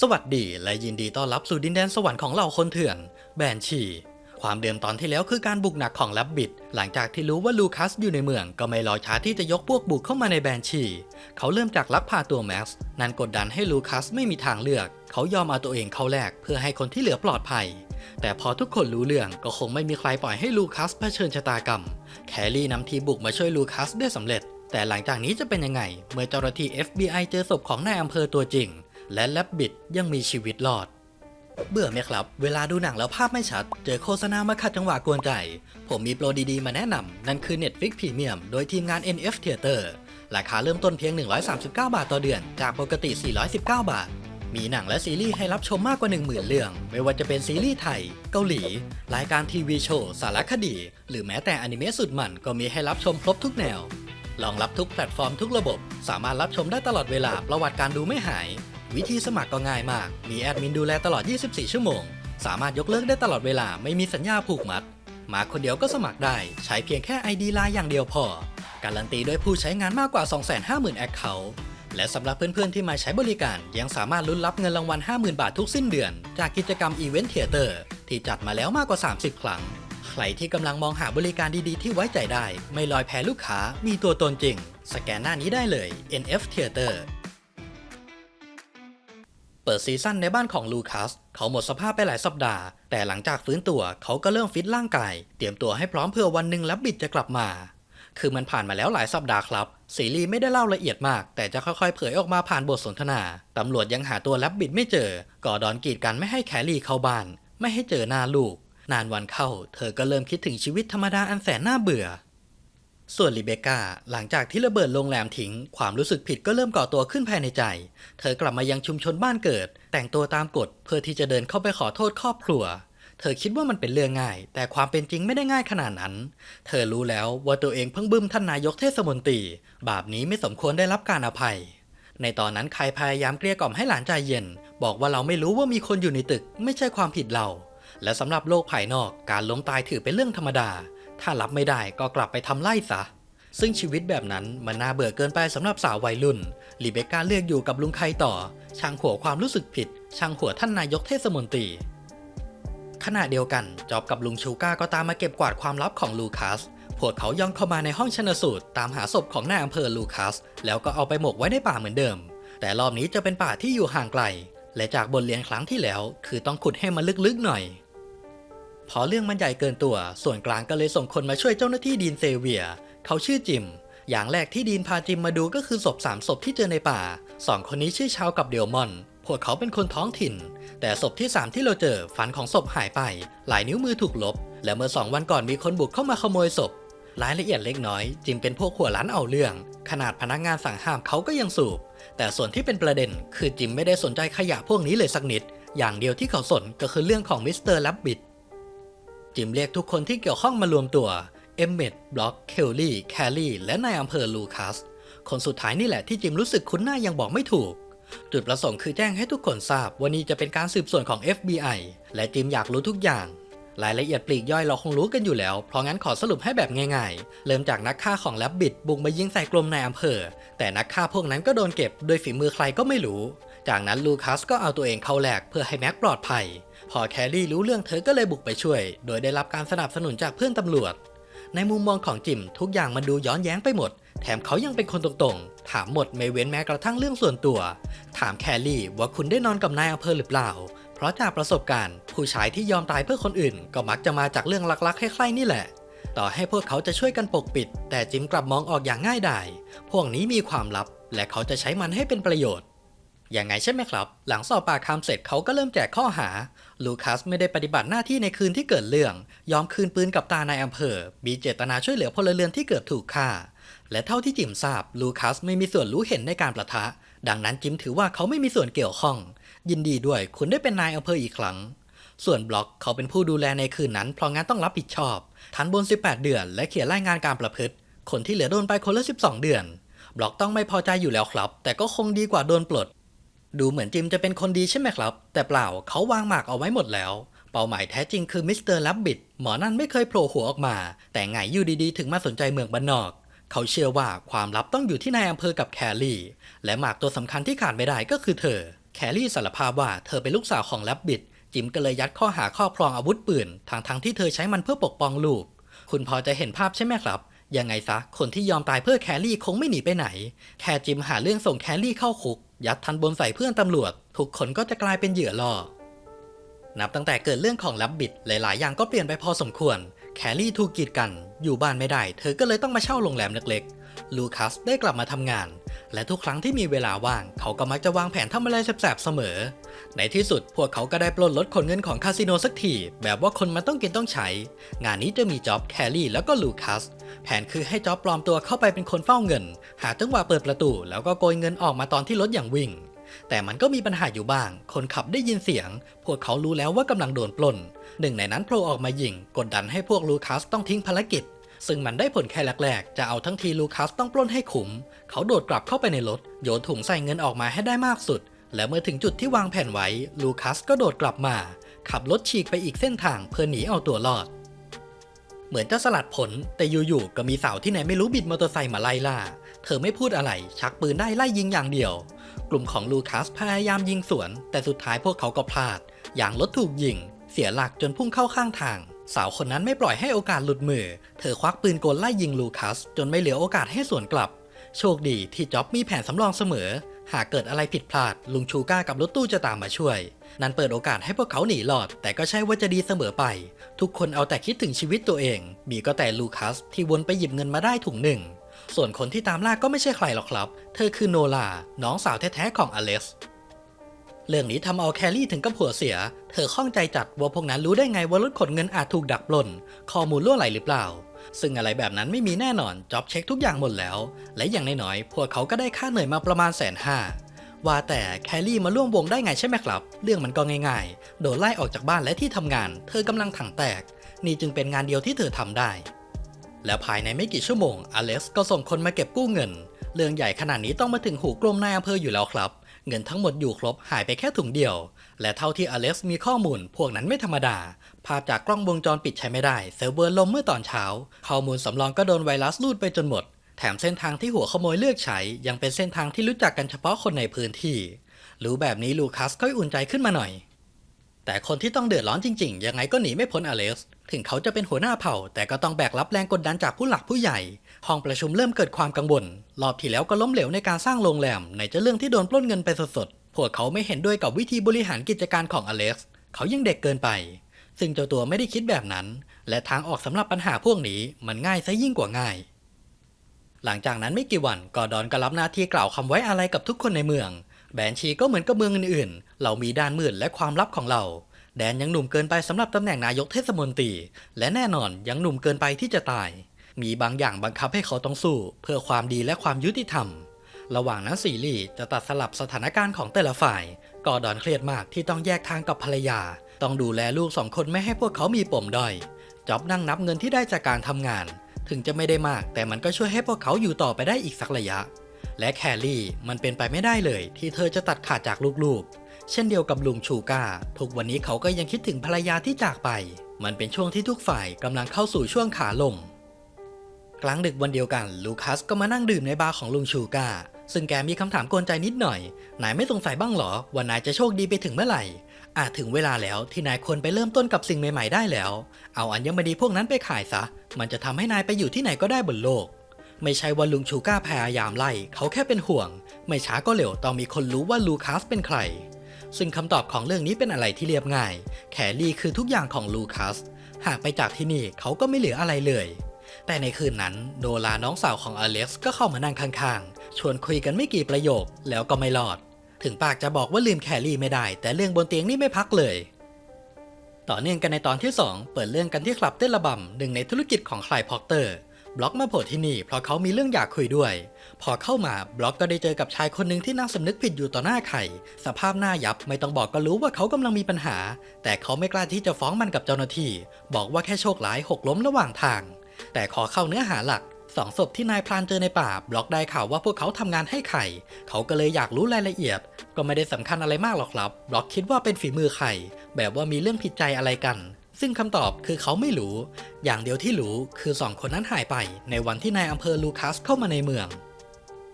สวัสดีและยินดีต้อนรับสู่ดินแดนสวรรค์ของเราคนเถื่อน แบนชี ความเดิมตอนที่แล้วคือการบุกหนักของแลบบิดหลังจากที่รู้ว่าลูคัสอยู่ในเมืองก็ไม่รอช้าที่จะยกพวกบุกเข้ามาในแบนชี เขาเริ่มจากลักพาตัวแม็กซ์นั่นกดดันให้ลูคัสไม่มีทางเลือก เขายอมเอาตัวเองเข้าแลกเพื่อให้คนที่เหลือปลอดภัย แต่พอทุกคนรู้เรื่องก็คงไม่มีใครปล่อยให้ลูคัสเผชิญชะตากรรม แคลรี่นำทีมบุกมาช่วยลูคัสได้สำเร็จ แต่หลังจากนี้จะเป็นยังไง เมื่อเจ้าหน้าที่ FBI เจอศพของนายอำเภอตัวจริง และแลบบิดยังมีชีวิตรอด เบื่อไหมครับ เวลาดูหนังแล้วภาพไม่ชัด เจอโฆษณามาขัดจังหวะกวนใจ ผมมีโปรดีๆ มาแนะนำ นั่นคือ Netflix Premium โดยทีมงาน NF Theater ราคาเริ่มต้นเพียง 139 บาทต่อเดือน จากปกติ 419 บาท มีหนังและซีรีส์ให้รับชมมากกว่า 10,000 เรื่อง ไม่ว่าจะเป็นซีรีส์ไทย เกาหลี รายการทีวีโชว์ สารคดี หรือแม้แต่อนิเมะสุดมันก็มีให้รับชมครบทุกแนวรองรับทุกแพลตฟอร์มทุกระบบ สามารถรับชมได้ตลอดเวลาประวัติการดูไม่หาย วิธีสมัครก็ง่ายมาก มีแอดมินดูแลตลอด 24 ชั่วโมง สามารถยกเลิกได้ตลอดเวลา ไม่มีสัญญาผูกมัด มาคนเดียวก็สมัครได้ ใช้เพียงแค่ ID ไลน์อย่างเดียวพอ การันตีด้วยผู้ใช้งานมากกว่า 250,000 แอคเคาท์และสำหรับเพื่อนๆที่มาใช้บริการ ยังสามารถลุ้นรับเงินรางวัล 50,000 บาททุกสิ้นเดือน จากกิจกรรม Event Theater ที่จัดมาแล้วมากกว่า 30 ครั้ง ใครที่กำลังมองหาบริการดีๆ ที่ไว้ใจได้ ไม่ลอยแพลูกค้า มีตัวตนจริง สแกนหน้านี้ได้เลย NF Theater เปิดซีซั่นในบ้านของลูคัส เขาหมดสภาพไปหลายสัปดาห์ แต่หลังจากฟื้นตัวเขาก็เริ่มฟิตร่างกาย เตรียมตัวให้พร้อมเพื่อวันหนึ่งแลบบิดจะกลับมา คือมันผ่านมาแล้วหลายสัปดาห์ครับ ซีรีส์ไม่ได้เล่าละเอียดมาก แต่จะค่อยๆ เผยออกมาผ่านบทสนทนา ตำรวจยังหาตัวแลบบิดไม่เจอ ก่อดอนกีดกันไม่ให้แคลรี่เข้าบ้าน ไม่ให้เจอหน้าลูก นานวันเข้า เธอก็เริ่มคิดถึงชีวิตธรรมดาอันแสนน่าเบื่อ ส่วนลิเบกาหลังจากที่ระเบิดโรงแรมทิ้ง ความรู้สึกผิดก็เริ่มก่อตัวขึ้นภายในใจ เธอกลับมายังชุมชนบ้านเกิด แต่งตัวตามกฎเพื่อที่จะเดินเข้าไปขอโทษครอบครัว เธอคิดว่ามันเป็นเรื่องง่าย แต่ความเป็นจริงไม่ได้ง่ายขนาดนั้น เธอรู้แล้วว่าตัวเองเพิ่งบึ้มท่านนายกเทศมนตรี บาปนี้ไม่สมควรได้รับการอภัย ในตอนนั้นใครพยายามเกลี้ยกล่อมให้หลานใจเย็น บอกว่าเราไม่รู้ว่ามีคนอยู่ในตึก ไม่ใช่ความผิดเรา และสำหรับโลกภายนอกการล้มตายถือเป็นเรื่องธรรมดา ถ้ารับไม่ได้ก็กลับไปทำไล่ซะ ซึ่งชีวิตแบบนั้นมันน่าเบื่อเกินไปสำหรับสาววัยรุ่นลิเบกาเลือกอยู่กับลุงไคต่อ ช่างหัวความรู้สึกผิด ช่างหัวท่านนายกเทศมนตรี ขณะเดียวกันจอบกับลุงชูก้าก็ตามมาเก็บกวาดความลับของลูคัสพวกเขาย่องเข้ามาในห้องชนสูตร ตามหาศพของนายอำเภอลูคัส แล้วก็เอาไปหมกไว้ในป่าเหมือนเดิม แต่รอบนี้จะเป็นป่าที่อยู่ห่างไกล และจากบทเรียนครั้งที่แล้ว คือต้องขุดให้มันลึกๆหน่อย พอเรื่องมันใหญ่เกินตัว ส่วนกลางก็เลยส่งคนมาช่วยเจ้าหน้าที่ดีนเซเวีย เขาชื่อจิม อย่างแรกที่ดีนพาจิมมาดูก็คือศพสามศพที่เจอในป่าสองคนนี้ชื่อชาวกับเดลมอน พวกเขาเป็นคนท้องถิ่น แต่ศพที่สามที่เราเจอฟันของศพหายไป หลายนิ้วมือถูกลบ และเมื่อสองวันก่อนมีคนบุกเข้ามาขโมยศพ รายละเอียดเล็กน้อย จิมเป็นพวกหัวล้านเอาเรื่อง ขนาดพนักงานสั่งห้ามเขาก็ยังสูบ แต่ส่วนที่เป็นประเด็น คือจิมไม่ได้สนใจขยะพวกนี้เลยสักนิด อย่างเดียวที่เขาสนก็คือเรื่องของมิสเตอร์แลบบิด จิมเรียกทุกคนที่เกี่ยวข้องมารวมตัว เอมเมดบล็อก เคลลี่ แคลลี่ และนายอำเภอลูคัส คนสุดท้ายนี่แหละที่จิมรู้สึกคุ้นหน้ายังบอกไม่ถูก จุดประสงค์คือแจ้งให้ทุกคนทราบว่านี่จะเป็นการสืบสวนของ FBI และจิมอยากรู้ทุกอย่าง รายละเอียดปลีกย่อยเราคงรู้กันอยู่แล้ว เพราะงั้นขอสรุปให้แบบง่ายๆ เริ่มจากนักฆ่าของแลบบิดบุกมายิงใส่กลมนายอำเภอ แต่นักฆ่าพวกนั้นก็โดนเก็บโดยฝีมือใครก็ไม่รู้ จากนั้นลูคัสก็เอาตัวเองเข้าแลกเพื่อให้แม็กปลอดภัย พอแคลรี่รู้เรื่องเธอก็เลยบุกไปช่วย โดยได้รับการสนับสนุนจากเพื่อนตำรวจ ในมุมมองของจิมทุกอย่างมันดูย้อนแย้งไปหมด แถมเขายังเป็นคนตรงๆ ถามหมดไม่เว้นแม้กระทั่งเรื่องส่วนตัว ถามแคลรี่ว่าคุณได้นอนกับนายอำเภอหรือเปล่า เพราะจากประสบการณ์ ผู้ชายที่ยอมตายเพื่อคนอื่น ก็มักจะมาจากเรื่องลักๆใคล้ๆนี่แหละต่อให้พวกเขาจะช่วยกันปกปิด แต่จิมกลับมองออกอย่างง่ายดาย พวกนี้มีความลับ และเขาจะใช้มันให้เป็นประโยชน์ อย่างไงใช่ไหมครับ หลังสอบปากคำเสร็จเขาก็เริ่มแจกข้อหา ลูคัสไม่ได้ปฏิบัติหน้าที่ในคืนที่เกิดเรื่อง ยอมคืนปืนกับตานายอำเภอ มีเจตนาช่วยเหลือพลเรือนที่เกือบถูกฆ่า และเท่าที่จิมทราบ ลูคัสไม่มีส่วนรู้เห็นในการประทะ ดังนั้นจิมถือว่าเขาไม่มีส่วนเกี่ยวข้อง ยินดีด้วยคุณได้เป็นนายอำเภออีกครั้ง ส่วนบล็อกเขาเป็นผู้ดูแลในคืนนั้น เพราะงั้นต้องรับผิดชอบทันบน 18 เดือน และเขียนรายงานการประพฤติ คนที่เหลือโดนไปคนละ 12 เดือน บล็อกต้องไม่พอใจอยู่แล้วครับ แต่ก็คงดีกว่าโดนปลด ดูเหมือนจิมจะเป็นคนดีใช่ไหมครับ แต่เปล่าเขาวางหมากเอาไว้หมดแล้ว เป้าหมายแท้จริงคือมิสเตอร์แลบบิดหมอนั่นไม่เคยโผล่หัวออกมา แต่ไงอยู่ดีๆ ถึงมาสนใจเมืองบ้านนอก เขาเชื่อว่าความลับต้องอยู่ที่นายอำเภอกับแคลรี่ และหมากตัวสำคัญที่ขาดไม่ได้ก็คือเธอ แคลรี่สารภาพว่าเธอเป็นลูกสาวของแรบบิทจิมก็เลยยัดข้อหาครอบครองอาวุธปืนทางทางๆที่เธอใช้มันเพื่อปกป้องลูก คุณพอจะเห็นภาพใช่ไหมครับยังไงซะ คนที่ยอมตายเพื่อแคลรี่คงไม่หนีไปไหน แค่จิมหาเรื่องส่งแคลรี่เข้าคุก ยัดทันบนใส่เพื่อนตำรวจ ทุกคนก็จะกลายเป็นเหยื่อล่อ นับตั้งแต่เกิดเรื่องของลับบิดหลายๆ อย่างก็เปลี่ยนไปพอสมควร แคลรี่ถูกกีดกัน อยู่บ้านไม่ได้ เธอก็เลยต้องมาเช่าโรงแรมเล็กๆ ลูคัสได้กลับมาทำงาน และทุกครั้งที่มีเวลาว่าง เขาก็มักจะวางแผนทำอะไรแสบๆเสมอ ในที่สุดพวกเขาก็ได้ปล้นรถขนเงินของคาสิโนสักที แบบว่าคนมันต้องกินต้องใช้ งานนี้จะมีจ็อบแคลรี่แล้วก็ลูคัส แผนคือให้จ็อบปลอมตัวเข้าไปเป็นคนเฝ้าเงิน หาจังหวะเปิดประตู แล้วก็โกยเงินออกมาตอนที่รถอย่างวิ่ง แต่มันก็มีปัญหาอยู่บ้าง คนขับได้ยินเสียง พวกเขารู้แล้วว่ากำลังโดนปล้น หนึ่งในนั้นโผล่ออกมายิง กดดันให้พวกลูคัสต้องทิ้งภารกิจ ซึ่งมันได้ผลแค่แรกๆ จะเอาทั้งทีลูคัสต้องปล้นให้ขุม เขาโดดกลับเข้าไปในรถ โยนถุงใส่เงินออกมาให้ได้มากสุด และเมื่อถึงจุดที่วางแผนไว้ ลูคัสก็โดดกลับมา ขับรถฉีกไปอีกเส้นทางเพื่อหนีเอาตัวรอด เหมือนจะสลัดผล แต่อยู่ๆ ก็มีสาวที่ไหนไม่รู้บิดมอเตอร์ไซค์มาไล่ล่า เธอไม่พูดอะไร ชักปืนได้ไล่ยิงอย่างเดียว กลุ่มของลูคัสพยายามยิงสวน แต่สุดท้ายพวกเขาก็พลาด อย่างรถถูกยิง เสียหลักจนพุ่งเข้าข้างทาง สาวคนนั้นไม่ปล่อยให้โอกาสหลุดมือ เธอควักปืนกลไล่ยิงลูคัส จนไม่เหลือโอกาสให้สวนกลับ โชคดีที่จ็อบมีแผนสำรองเสมอ หากเกิดอะไรผิดพลาด ลุงชูก้ากับรถตู้จะตามมาช่วย นั่นเปิดโอกาสให้พวกเขาหนีรอด แต่ก็ใช่ว่าจะดีเสมอไป ทุกคนเอาแต่คิดถึงชีวิตตัวเอง มีก็แต่ลูคัสที่วนไปหยิบเงินมาได้ถุงหนึ่ง ส่วนคนที่ตามล่าก็ไม่ใช่ใครหรอกครับ เธอคือโนลา น้องสาวแท้ๆของอเล็กซ์ รื่องนี้ทำเอาแคลรี่ถึงกับหัวเสีย เธอข้องใจจัดว่าพวกนั้นรู้ได้ไงว่ารถขนเงินอาจถูกดักปล้น ข้อมูลล่วไหลหรือเปล่า ซึ่งอะไรแบบนั้นไม่มีแน่นอนจ็อบเช็คทุกอย่างหมดแล้ว และอย่างน้อยๆพวกเขาก็ได้ค่าเหนื่อยมาประมาณแสนห้าว่าแต่แคลรี่มาร่วมวงได้ไงใช่ไหมครับ เรื่องมันก็ง่ายๆ โดนไล่ออกจากบ้านและที่ทำงาน เธอกำลังถังแตก นี่จึงเป็นงานเดียวที่เธอทำได้ และภายในไม่กี่ชั่วโมงอเล็กซ์ก็ส่งคนมาเก็บกู้เงิน เรื่องใหญ่ขนาดนี้ต้องมาถึงหูกรมนายอำเภออยู่แล้วครับ เงินทั้งหมดอยู่ครบหายไปแค่ถุงเดียว และเท่าที่อเล็กซ์มีข้อมูล พวกนั้นไม่ธรรมดา ภาพจากกล้องวงจรปิดใช้ไม่ได้เซิร์ฟเวอร์ล่มเมื่อตอนเช้า ข้อมูลสำรองก็โดนไวรัสลูดไปจนหมด แถมเส้นทางที่หัวขโมยเลือกใช้ ยังเป็นเส้นทางที่รู้จักกันเฉพาะคนในพื้นที่รู้แบบนี้ลูคัสก็อุ่นใจขึ้นมาหน่อย แต่คนที่ต้องเดือดร้อนจริงๆ ยังไงก็หนีไม่พ้นอเล็กซ์ ถึงเขาจะเป็นหัวหน้าเผ่า แต่ก็ต้องแบกรับแรงกดดันจากผู้หลักผู้ใหญ่ ห้องประชุมเริ่มเกิดความกังวล รอบที่แล้วก็ล้มเหลวในการสร้างโรงแรมในจะเรื่องที่โดนปล้นเงินไปสดๆ พวกเขาไม่เห็นด้วยกับวิธีบริหารกิจการของอเล็กซ์ เขายังเด็กเกินไป ซึ่งเจ้าตัวไม่ได้คิดแบบนั้น และทางออกสำหรับปัญหาพวกนี้มันง่ายซะยิ่งกว่าง่าย หลังจากนั้นไม่กี่วันกอดอนก็รับหน้าที่กล่าวคำไว้อะไรกับทุกคนในเมือง แบนชีก็เหมือนกับเมืองอื่นๆ เรามีด้านมืดและความลับของเรา แดนยังหนุ่มเกินไปสำหรับตำแหน่งนายกเทศมนตรี และแน่นอนยังหนุ่มเกินไปที่จะตาย มีบางอย่างบังคับให้เขาต้องสู้ เพื่อความดีและความยุติธรรม ระหว่างนั้นซีรีส์จะตัดสลับสถานการณ์ของแต่ละฝ่ายกอดอนเครียดมากที่ต้องแยกทางกับภรรยา ต้องดูแลลูกสองคนไม่ให้พวกเขามีปมด้อยจ็อบนั่งนับเงินที่ได้จากการทำงาน ถึงจะไม่ได้มาก แต่มันก็ช่วยให้พวกเขาอยู่ต่อไปได้อีกสักระยะ และแคลรี่มันเป็นไปไม่ได้เลย ที่เธอจะตัดขาดจากลูกๆ เช่นเดียวกับลุงชูก้า ทุกวันนี้เขาก็ยังคิดถึงภรรยาที่จากไป มันเป็นช่วงที่ทุกฝ่ายกำลังเข้าสู่ช่วงขาลง กลางดึกวันเดียวกัน ลูคัสก็มานั่งดื่มในบาร์ของลุงชูก้า ซึ่งแกมีคำถามกวนใจนิดหน่อย นายไม่สงสัยบ้างเหรอว่านายจะโชคดีไปถึงเมื่อไหร่ อาจถึงเวลาแล้วที่นายควรไปเริ่มต้นกับสิ่งใหม่ๆได้แล้ว เอาอัญมณีพวกนั้นไปขายซะ มันจะทำให้นายไปอยู่ที่ไหนก็ได้บนโลกไม่ใช่ว่าลุงชูก้าพยายามไล่ เขาแค่เป็นห่วง ไม่ช้าก็เร็วต้องมีคนรู้ว่าลูคัสเป็นใคร ซึ่งคำตอบของเรื่องนี้เป็นอะไรที่เรียบง่าย แคลรี่คือทุกอย่างของลูคัส หากไปจากที่นี่เขาก็ไม่เหลืออะไรเลย แต่ในคืนนั้นโดลาน้องสาวของอเล็กซ์ก็เข้ามานั่งข้างๆ ชวนคุยกันไม่กี่ประโยคแล้วก็ไม่รอด ถึงปากจะบอกว่าลืมแคลรี่ไม่ได้ แต่เรื่องบนเตียงนี่ไม่พักเลย ต่อเนื่องกันในตอนที่ 2 เปิดเรื่องกันที่คลับเต้นระบำหนึ่งในธุรกิจของคลายพอกเตอร์ บล็อกมาโผล่ที่นี่เพราะเขามีเรื่องอยากคุยด้วย พอเข้ามาบล็อกก็ได้เจอกับชายคนหนึ่งที่นั่งสำนึกผิดอยู่ต่อหน้าไข่ สภาพหน้ายับไม่ต้องบอกก็รู้ว่าเขากำลังมีปัญหา แต่เขาไม่กล้าที่จะฟ้องมันกับเจ้าหน้าที่ บอกว่าแค่โชคร้ายหกล้มระหว่างทาง แต่ขอเข้าเนื้อหาหลักสองศพที่นายพรานเจอในป่า บล็อกได้ข่าวว่าพวกเขาทำงานให้ไข่ เขาก็เลยอยากรู้รายละเอียด ก็ไม่ได้สำคัญอะไรมากหรอกครับ บล็อกคิดว่าเป็นฝีมือไข่ แบบว่ามีเรื่องผิดใจอะไรกัน ซึ่งคำตอบคือเขาไม่รู้ อย่างเดียวที่รู้คือสองคนนั้นหายไปในวันที่นายอำเภอลูคัสเข้ามาในเมือง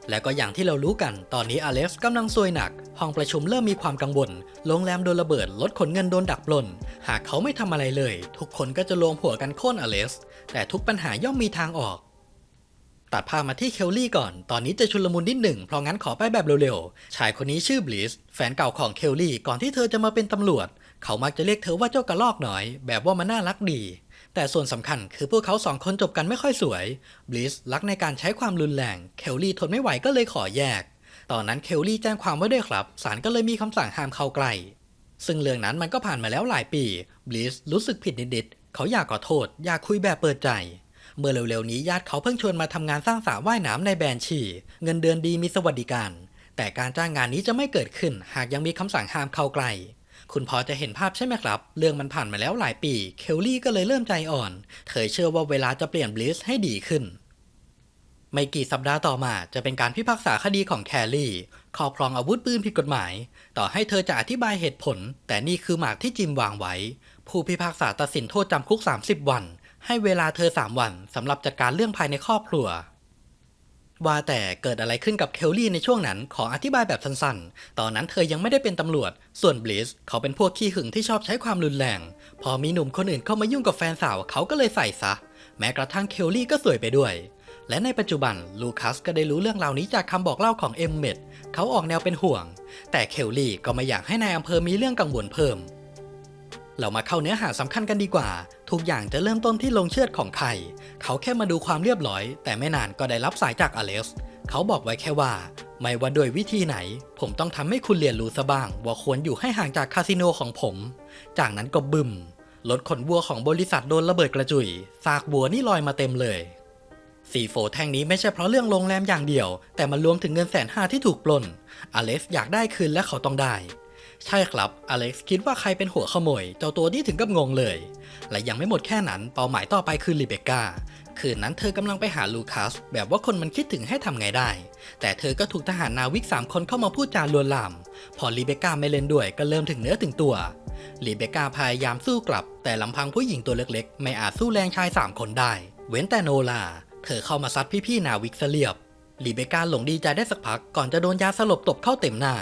และก็อย่างที่เรารู้กัน ตอนนี้อเล็กซ์กำลังซวยหนัก ห้องประชุมเริ่มมีความกังวล โรงแรมโดนระเบิด รถขนเงินโดนดักปล้น หากเขาไม่ทำอะไรเลย ทุกคนก็จะรวมหัวกันโค่นอเลสแต่ทุกปัญหาย่อมมีทางออก ตัดภาพมาที่เคลลี่ก่อน ตอนนี้จะชุลมุนนิดหนึ่ง เพราะงั้นขอไปแบบเร็วๆ ชายคนนี้ชื่อบลิส แฟนเก่าของเคลลี่ ก่อนที่เธอจะมาเป็นตำรวจ เขามักจะเรียกเธอว่าเจ้ากระลอกหน่อย แบบว่ามันน่ารักดี แต่ส่วนสำคัญคือพวกเขาสองคนจบกันไม่ค่อยสวยบลิสรักในการใช้ความรุนแรง เคลลี่ทนไม่ไหวก็เลยขอแยก ตอนนั้นเคลลี่แจ้งความไว้ด้วยครับ ศาลก็เลยมีคำสั่งห้ามเข้าใกล้ ซึ่งเรื่องนั้นมันก็ผ่านมาแล้วหลายปีบลิสรู้สึกผิดนิดๆเขาอยากขอโทษ อยากคุยแบบเปิดใจเมื่อเร็วๆนี้ญาติเขาเพิ่งชวนมาทำงานสร้างสระว่ายน้ำในแบรนชี เงินเดือนดีมีสวัสดิการ แต่การจ้างงานนี้จะไม่เกิดขึ้น หากยังมีคำสั่งห้ามเข้าใกล้ คุณพอจะเห็นภาพใช่ไหมครับ เรื่องมันผ่านมาแล้วหลายปี เคลลี่ก็เลยเริ่มใจอ่อน เธอเชื่อว่าเวลาจะเปลี่ยนบลิสให้ดีขึ้น ไม่กี่สัปดาห์ต่อมาจะเป็นการพิพากษาคดีของแคลรี่ครอบครองอาวุธปืนผิดกฎหมาย ต่อให้เธอจะอธิบายเหตุผล แต่นี่คือหมากที่จิมวางไว้ ผู้พิพากษาตัดสินโทษจำคุก 30 วัน ให้เวลาเธอ 3 วันสำหรับจัดการเรื่องภายในครอบครัว ว่าแต่เกิดอะไรขึ้นกับเคลลี่ในช่วงนั้นขออธิบายแบบสั้นๆ ตอนนั้นเธอยังไม่ได้เป็นตำรวจ ส่วนบลิสเขาเป็นพวกขี้หึงที่ชอบใช้ความรุนแรง พอมีหนุ่มคนอื่นเข้ามายุ่งกับแฟนสาวเขาก็เลยใส่ซะ แม้กระทั่งเคลลี่ก็สวยไปด้วย และในปัจจุบันลูคัสก็ได้รู้เรื่องราวนี้จากคำบอกเล่าของเอมเมดเขาออกแนวเป็นห่วง แต่เคลลี่ก็ไม่อยากให้นายอำเภอมีเรื่องกังวลเพิ่มเรามาเข้าเนื้อหาสำคัญกันดีกว่า ทุกอย่างจะเริ่มต้นที่ลงเชือดของใครเขาแค่มาดูความเรียบร้อย แต่ไม่นานก็ได้รับสายจากอเล็กซ์เขาบอกไว้แค่ว่า ไม่ว่าโดวยวิธีไหน ผมต้องทำให้คุณเรียนรู้ซะบ้าง ว่าควรอยู่ให้ห่างจากคาสิโนของผม จากนั้นก็บึมรถขนวัวของบริษัทโดนระเบิดกระจุยซากวัวนี่ลอยมาเต็มเลยสีโฟแท่งนี้ไม่ใช่เพราะเรื่องโรงแรมอย่างเดียว แต่มันรวมถึงเงินแสนห้าที่ถูกปล้น อเล็กซ์อยากได้คืนและเขาต้องได้ ใช่ครับอเล็กซ์คิดว่าใครเป็นหัวขโมย เจ้าตัวนี่ถึงกับงงเลย และยังไม่หมดแค่นั้นเป้าหมายต่อไปคือลิเบกาคืนนั้นเธอกำลังไปหาลูคัส แบบว่าคนมันคิดถึงให้ทำไงได้ แต่เธอก็ถูกทหารนาวิกสามคนเข้ามาพูดจาลวนลาม พอลิเบกาไม่เล่นด้วยก็เริ่มถึงเนื้อถึงตัวลิเบกาพยายามสู้กลับ แต่ลำพังผู้หญิงตัวเล็กๆ ไม่อาจสู้แรงชายสามคนได้ เว้นแต่โนลา เธอเข้ามาซัดพี่ๆนาวิกเสียบลิเบกาหลงดีใจได้สักพักก่อนจะโดนยาสลบตบเข้าเต็มหน้า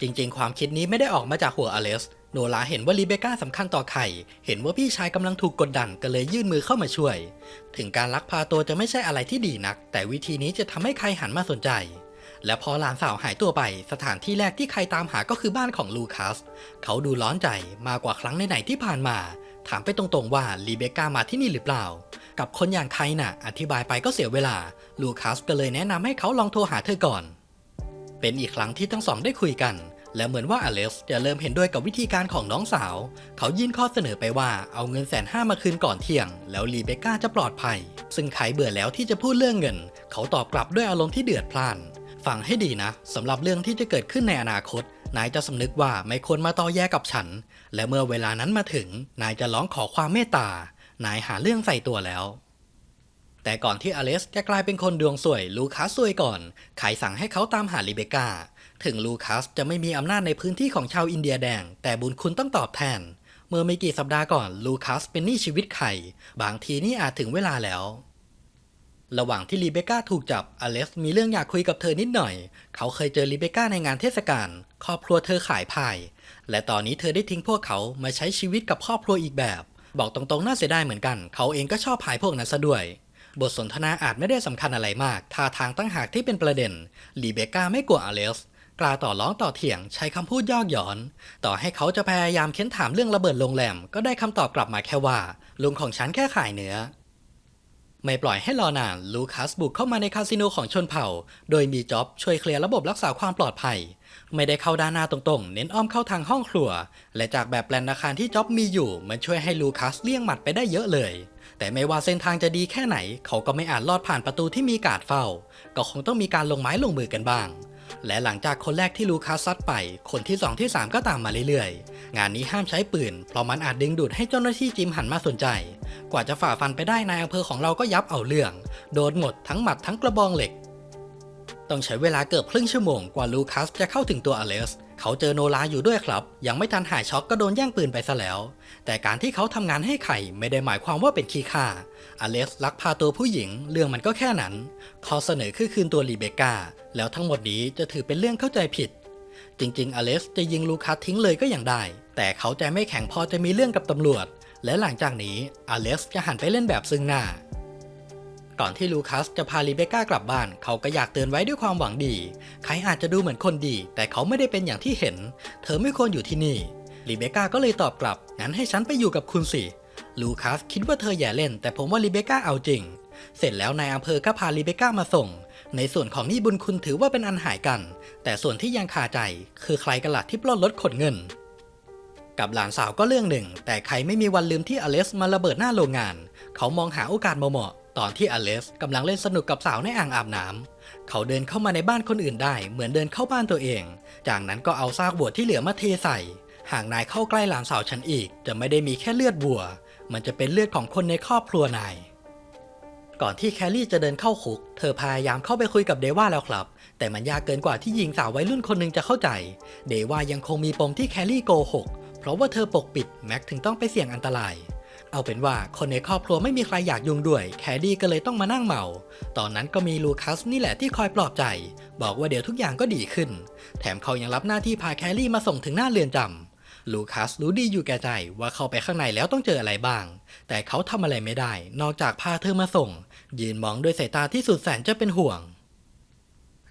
จริงๆ ความคิดนี้ไม่ได้ออกมาจากหัวอเลส โนลาเห็นว่าลีเบก้าสำคัญต่อไข่ เห็นว่าพี่ชายกำลังถูกกดดันก็เลยยื่นมือเข้ามาช่วย ถึงการลักพาตัวจะไม่ใช่อะไรที่ดีนัก แต่วิธีนี้จะทำให้ใครหันมาสนใจ และพอหลานสาวหายตัวไป สถานที่แรกที่ใครตามหาก็คือบ้านของลูคัส เขาดูร้อนใจมากกว่าครั้งไหนๆที่ผ่านมา ถามไปตรงๆว่าลีเบก้ามาที่นี่หรือเปล่า กับคนอย่างใครน่ะ อธิบายไปก็เสียเวลา ลูคัสก็เลยแนะนำให้เขาลองโทรหาเธอก่อน เป็นอีกครั้งที่ทั้งสองได้คุยกัน และเหมือนว่าอเล็กซ์จะเริ่มเห็นด้วยกับวิธีการของน้องสาว เขายื่นข้อเสนอไปว่าเอาเงินแสนห้ามาคืนก่อนเที่ยง แล้วลีเบก้าจะปลอดภัย ซึ่งไขเบื่อแล้วที่จะพูดเรื่องเงิน เขาตอบกลับด้วยอารมณ์ที่เดือดพล่านฟังให้ดีนะสำหรับเรื่องที่จะเกิดขึ้นในอนาคต นายจะสำนึกว่าไม่ควรมาตอแยกับฉัน และเมื่อเวลานั้นมาถึง นายจะร้องขอความเมตตานายหาเรื่องใส่ตัวแล้ว แต่ก่อนที่อเล็กซ์จะกลายเป็นคนดวงสวยลูคัสซวยก่อนใครสั่งให้เขาตามหาลิเบกาถึงลูคัสจะไม่มีอำนาจในพื้นที่ของชาวอินเดียแดง แต่บุญคุณต้องตอบแทน เมื่อไม่กี่สัปดาห์ก่อนลูคัสเป็นหนี้ชีวิตใครบางทีนี่อาจถึงเวลาแล้ว ระหว่างที่ลีเบก้าถูกจับอเล็กซ์มีเรื่องอยากคุยกับเธอนิดหน่อย เขาเคยเจอลีเบก้าในงานเทศกาลครอบครัวเธอขายพาย และตอนนี้เธอได้ทิ้งพวกเขามาใช้ชีวิตกับครอบครัวอีกแบบ บอกตรงๆน่าเสียดายเหมือนกัน เขาเองก็ชอบพายพวกนั้นซะด้วย บทสนทนาอาจไม่ได้สำคัญอะไรมาก ท่าทางตั้งหากที่เป็นประเด็นลีเบก้าไม่กลัวอเล็กซ์กล้าต่อร้องต่อเถียงใช้คำพูดยอกหยอน ต่อให้เขาจะพยายามเค้นถามเรื่องระเบิดโรงแรม ก็ได้คำตอบกลับมาแค่ว่า ลุงของฉันแค่ขายเนื้อ ไม่ปล่อยให้รอนาน ลูคัสบุกเข้ามาในคาสิโนของชนเผ่า โดยมีจ็อบช่วยเคลียร์ระบบรักษาความปลอดภัย ไม่ได้เข้าด้านหน้าตรงๆ เน้นอ้อมเข้าทางห้องครัว และจากแบบแปลนอาคารที่จ็อบมีอยู่ มันช่วยให้ลูคัสเลี่ยงหมัดไปได้เยอะเลย แต่ไม่ว่าเส้นทางจะดีแค่ไหน เขาก็ไม่อาจลอดผ่านประตูที่มีกาดเฝ้า ก็คงต้องมีการลงไม้ลงมือกันบ้าง และหลังจากคนแรกที่ลูคัสซัดไป คนที่ 2 ที่ 3 ก็ตามมาเรื่อยๆ งานนี้ห้ามใช้ปืน เพราะมันอาจดึงดูดให้เจ้าหน้าที่จิมหันมาสนใจ กว่าจะฝ่าฟันไปได้นายอำเภอของเราก็ยับเอาเรื่อง โดนหมดทั้งหมัดทั้งกระบองเหล็กต้องใช้เวลาเกือบครึ่งชั่วโมงกว่าลูคัสจะเข้าถึงตัวอเล็กซ์ เขาเจอโนลาอยู่ด้วยครับ ยังไม่ทันหายช็อกก็โดนแย่งปืนไปซะแล้ว แต่การที่เขาทำงานให้ไข่ไม่ได้หมายความว่าเป็นขี้ข่าอเล็กซ์ลักพาตัวผู้หญิง เรื่องมันก็แค่นั้นข้อเสนอคือคืนตัวลีเบกาแล้วทั้งหมดนี้จะถือเป็นเรื่องเข้าใจผิด จริงๆ อเล็กซ์จะยิงลูคัสทิ้งเลยก็ยังได้ แต่เขาใจไม่แข็งพอจะมีเรื่องกับตำรวจ และหลังจากนี้อเล็กซ์จะหันไปเล่นแบบซึ่งหน้า ก่อนที่ลูคัสจะพาลิเบก้ากลับบ้าน เขาก็อยากเตือนไว้ด้วยความหวังดี ใครอาจจะดูเหมือนคนดี แต่เขาไม่ได้เป็นอย่างที่เห็น เธอไม่ควรอยู่ที่นี่ลิเบก้าก็เลยตอบกลับ งั้นให้ฉันไปอยู่กับคุณสิลูคัสคิดว่าเธออย่เล่น แต่ผมว่าลิเบก้าเอาจริง เสร็จแล้วนายอำเภอก็พาลิเบก้ามาส่ง ในส่วนของนี่บุญคุณถือว่าเป็นอันหายกัน แต่ส่วนที่ยังคาใจ คือใครกันล่ะที่ปล้นรถขนเงิน กับหลานสาวก็เรื่องหนึ่ง แต่ใครไม่มีวันลืมที่อเลสมาระเบิดหน้าโรงงาน เขามองหาโอกาสเหมาะ ตอนที่อเลสกำลังเล่นสนุกกับสาวในอ่างอาบน้ำเขาเดินเข้ามาในบ้านคนอื่นได้ เหมือนเดินเข้าบ้านตัวเอง จากนั้นก็เอาซากบัวที่เหลือมาเทใส่ หากนายเข้าใกล้หลานสาวฉันอีก จะไม่ได้มีแค่เลือดบัว มันจะเป็นเลือดของคนในครอบครัวนายก่อนที่แคลรี่จะเดินเข้าคุก เธอพยายามเข้าไปคุยกับเดว่าแล้วครับ แต่มันยากเกินกว่าที่หญิงสาววัยรุ่นคนหนึ่งจะเข้าใจ เดว่ายังคงมีปมที่แคลรี่โกหก เพราะว่าเธอปกปิดแม็กถึงต้องไปเสี่ยงอันตราย เอาเป็นว่าคนในครอบครัวไม่มีใครอยากยุ่งด้วย แคลรี่ก็เลยต้องมานั่งเมา ตอนนั้นก็มีลูคัสนี่แหละที่คอยปลอบใจ บอกว่าเดี๋ยวทุกอย่างก็ดีขึ้น แถมเขายังรับหน้าที่พาแคลรี่มาส่งถึงหน้าเรือนจำลูคัสรู้ดีอยู่แก่ใจว่าเข้าไปข้างในแล้วต้องเจออะไรบ้าง แต่เขาทำอะไรไม่ได้ นอกจากพาเธอมาส่ง ยืนมองด้วยสายตาที่สุดแสนจะเป็นห่วง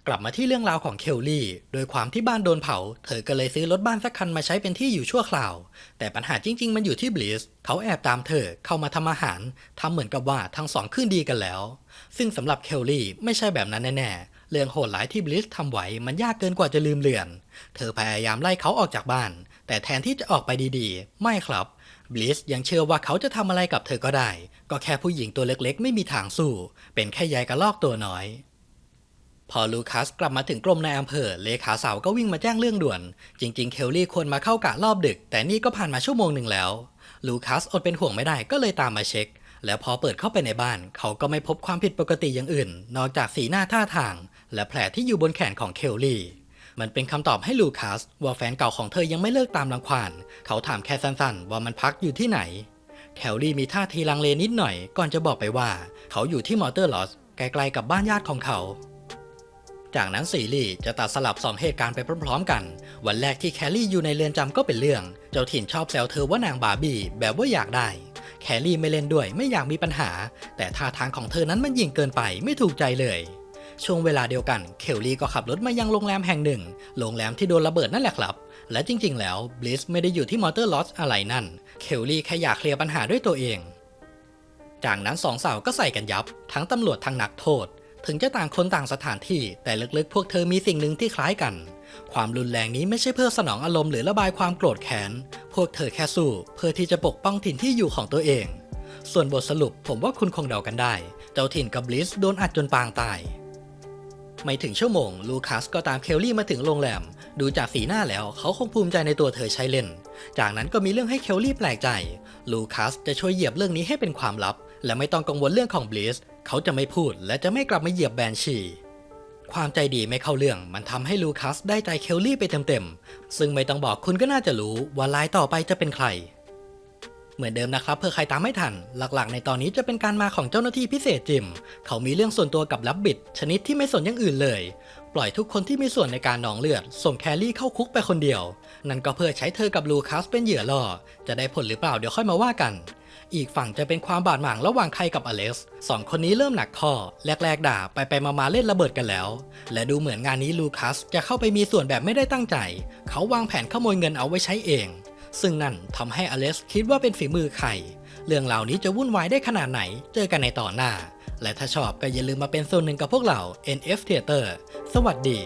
กลับมาที่เรื่องราวของเคลลี่ โดยความที่บ้านโดนเผา เธอก็เลยซื้อรถบ้านสักคันมาใช้เป็นที่อยู่ชั่วคราว แต่ปัญหาจริง ๆ มันอยู่ที่บลิส เขาแอบตามเธอเข้ามาทำอาหาร ทำเหมือนกับว่าทั้งสองคืนดีกันแล้ว ซึ่งสำหรับเคลลี่ไม่ใช่แบบนั้นแน่ๆ เรื่องโหดร้ายที่บลิสทำไว้มันยากเกินกว่าจะลืมเลือน เธอพยายามไล่เขาออกจากบ้าน แต่แทนที่จะออกไปดีๆ ไม่ครับบลิสยังเชื่อว่าเขาจะทำอะไรกับเธอก็ได้ ก็แค่ผู้หญิงตัวเล็กๆ ไม่มีทางสู้ เป็นแค่ยายกระลอกตัวน้อย พอลูคัสกลับมาถึงกรมนายอำเภอ เลขาสาวก็วิ่งมาแจ้งเรื่องด่วน จริง ๆ เคลลี่ควรมาเข้ากะรอบดึก แต่นี่ก็ผ่านมาชั่วโมงหนึ่งแล้ว ลูคัสอดเป็นห่วงไม่ได้ก็เลยตามมาเช็ค แล้วพอเปิดเข้าไปในบ้าน เขาก็ไม่พบความผิดปกติอย่างอื่น นอกจากสีหน้าท่าทาง และแผลที่อยู่บนแขนของเคลลี่ มันเป็นคำตอบให้ลูคัสว่าแฟนเก่าของเธอยังไม่เลิกตามรังควาน เขาถามแค่สั้นๆ ว่ามันพักอยู่ที่ไหน แคลลี่มีท่าทีลังเลนิดหน่อย ก่อนจะบอกไปว่า เขาอยู่ที่มอเตอร์ลอสใกล้ๆกับบ้านญาติของเขา จากนั้นซีรีส์จะตัดสลับ 2 เหตุการณ์ไปพร้อมๆกัน วันแรกที่แคลลี่อยู่ในเรือนจำก็เป็นเรื่อง เจ้าถิ่นชอบแซวเธอว่านางบาร์บี้แบบว่าอยากได้ แคลลี่ไม่เล่นด้วยไม่อยากมีปัญหา แต่ท่าทางของเธอนั้นมันยิ่งเกินไปไม่ถูกใจเลยช่วงเวลาเดียวกัน เคลลี่ก็ขับรถมายังโรงแรมแห่งหนึ่ง โรงแรมที่โดนระเบิดนั่นแหละครับ และจริงๆ แล้วบลิสไม่ได้อยู่ที่มอเตอร์ลอสอะไรนั่น เคลลี่แค่อยากเคลียร์ปัญหาด้วยตัวเอง จากนั้นสองสาวก็ใส่กันยับ ทั้งตำรวจทั้งนักโทษ ถึงจะต่างคนต่างสถานที่ แต่ลึกๆ พวกเธอมีสิ่งหนึ่งที่คล้ายกัน ความรุนแรงนี้ไม่ใช่เพื่อสนองอารมณ์หรือระบายความโกรธแค้น พวกเธอแค่สู้ เพื่อที่จะปกป้องถิ่นที่อยู่ของตัวเอง ส่วนบทสรุปผมว่าคุณคงเดากันได้ เจ้าถิ่นกับบลิสโดนอัดจนปางตาย ไม่ถึงชั่วโมง ลูคัสก็ตามเคลลี่มาถึงโรงแรม ดูจากสีหน้าแล้วเขาคงภูมิใจในตัวเธอใช้เล่น จากนั้นก็มีเรื่องให้เคลลี่แปลกใจ ลูคัสจะช่วยเหยียบเรื่องนี้ให้เป็นความลับ และไม่ต้องกังวลเรื่องของบลิส เขาจะไม่พูดและจะไม่กลับมาเหยียบแบนชี ความใจดีไม่เข้าเรื่องมันทำให้ลูคัสได้ใจเคลลี่ไปเต็มๆ ซึ่งไม่ต้องบอกคุณก็น่าจะรู้ว่าลายต่อไปจะเป็นใคร เหมือนเดิมนะครับเพื่อใครตามไม่ทัน หลักๆ ในตอนนี้จะเป็นการมาของเจ้าหน้าที่พิเศษจิม เขามีเรื่องส่วนตัวกับลับบิด ชนิดที่ไม่สนอย่างอื่นเลย ปล่อยทุกคนที่มีส่วนในการนองเลือด ส่งแคลรี่เข้าคุกไปคนเดียว นั่นก็เพื่อใช้เธอกับลูคัสเป็นเหยื่อล่อ จะได้ผลหรือเปล่าเดี๋ยวค่อยมาว่ากัน อีกฝั่งจะเป็นความบาดหมางระหว่างใครกับอเล็กซ์สองคนนี้เริ่มหนักข้อ แรก ๆ ด่าไปไปๆมาๆเล่นระเบิดกันแล้ว และดูเหมือนงานนี้ลูคัสจะเข้าไปมีส่วนแบบไม่ได้ตั้งใจ เขาวางแผนขโมยเงินเอาไว้ใช้เอง ซึ่งนั่นทำให้อเล็กซ์คิดว่าเป็นฝีมือใครเรื่องเหล่านี้จะวุ่นวายได้ขนาดไหน เจอกันในต่อนหน้า และถ้าชอบก็อย่าลืมมาเป็นส่วนหนึ่งกับพวกเรา NF Theater สวัสดี